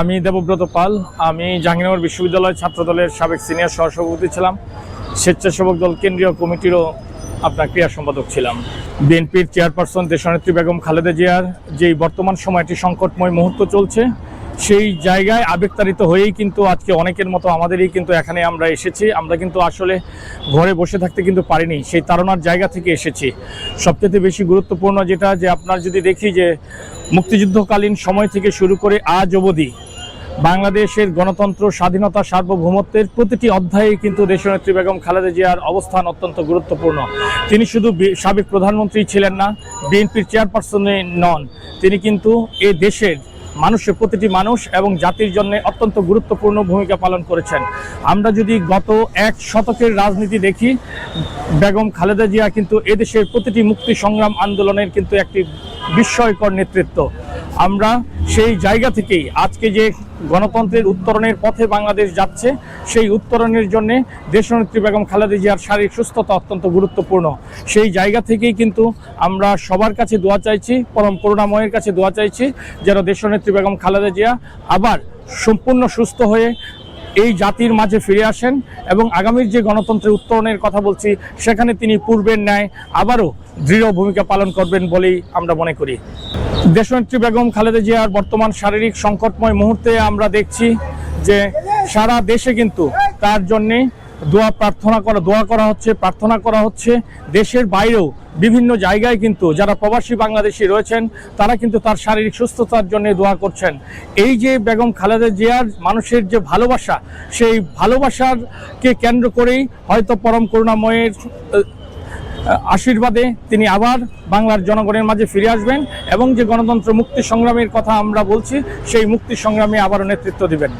আমি দেবব্রত পাল। আমি জাহাঙ্গীরনগর বিশ্ববিদ্যালয় ছাত্রদলের সাবেক সিনিয়র সহসভাপতি ছিলাম। স্বেচ্ছাসেবক দল কেন্দ্রীয় কমিটিরও আপনার ক্রিয়া সম্পাদক ছিলাম। বিএনপির চেয়ারপারসন দেশনেত্রী বেগম খালেদা জিয়ার যেই বর্তমান সময়টি সংকটময় মুহূর্ত চলছে সেই জায়গায় আবেগতাড়িত হয়েই কিন্তু আজকে অনেকের মতো আমাদেরই কিন্তু এখানে আমরা এসেছি। আমরা কিন্তু আসলে ঘরে বসে থাকতে কিন্তু পারিনি, সেই তাড়নার জায়গা থেকে এসেছি। সবচেয়ে বেশি গুরুত্বপূর্ণ যেটা যে আপনার যদি দেখি যে মুক্তিযুদ্ধকালীন সময় থেকে শুরু করে আজ অবধি বাংলাদেশের গণতন্ত্র, স্বাধীনতা, সার্বভৌমত্বের প্রতিটি অধ্যায়ে কিন্তু দেশনেত্রী বেগম খালেদা জিয়ার অবস্থান অত্যন্ত গুরুত্বপূর্ণ। তিনি শুধু সাবেক প্রধানমন্ত্রী ছিলেন না, বিএনপির চেয়ারপারসনে নন, তিনি কিন্তু এ দেশের মানুষের প্রতিটি মানুষ এবং জাতির জন্য অত্যন্ত গুরুত্বপূর্ণ ভূমিকা পালন করেছেন। আমরা যদি গত এক শতকের রাজনীতি দেখি, বেগম খালেদা জিয়া কিন্তু এদেশের প্রতিটি মুক্তি সংগ্রাম আন্দোলনের কিন্তু একটি বিস্ময়কর নেতৃত্ব। আমরা সেই জায়গা থেকেই আজকে যে গণতন্ত্রের উত্তরণের পথে বাংলাদেশ যাচ্ছে, সেই উত্তরণের জন্য দেশনেত্রী বেগম খালেদা জিয়ার শারীরিক সুস্থতা অত্যন্ত গুরুত্বপূর্ণ। সেই জায়গা থেকেই কিন্তু আমরা সবার কাছে দোয়া চাইছি, পরম করুণাময়ের কাছে দোয়া চাইছি, যেন দেশনেত্রী বেগম খালেদা জিয়া আবার সম্পূর্ণ সুস্থ হয়ে এই জাতির মাঝে ফিরে আসেন এবং আগামীর যে গণতন্ত্রের উত্তরণের কথা বলছি, সেখানে তিনি পূর্বের ন্যায় আবারও দৃঢ় ভূমিকা পালন করবেন বলেই আমরা মনে করি। দেশনেত্রী বেগম খালেদা জিয়ার বর্তমান শারীরিক সংকটময় মুহূর্তে আমরা দেখছি যে সারা দেশে কিন্তু তার জন্যে দোয়া প্রার্থনা করা, দোয়া করা হচ্ছে, প্রার্থনা করা হচ্ছে। দেশের বাইরেও বিভিন্ন জায়গায় কিন্তু যারা প্রবাসী বাংলাদেশি রয়েছেন, তারা কিন্তু তার শারীরিক সুস্থতার জন্য দোয়া করছেন। এই যে বেগম খালেদা জিয়ার মানুষের যে ভালোবাসা, সেই ভালোবাসারকে কেন্দ্র করেই হয়তো পরম করুণাময়ের আশীর্বাদে তিনি আবার বাংলার জনগণের মাঝে ফিরে আসবেন এবং যে গণতন্ত্র মুক্তি সংগ্রামের কথা আমরা বলছি, সেই মুক্তি সংগ্রামে আবারও নেতৃত্ব দিবেন।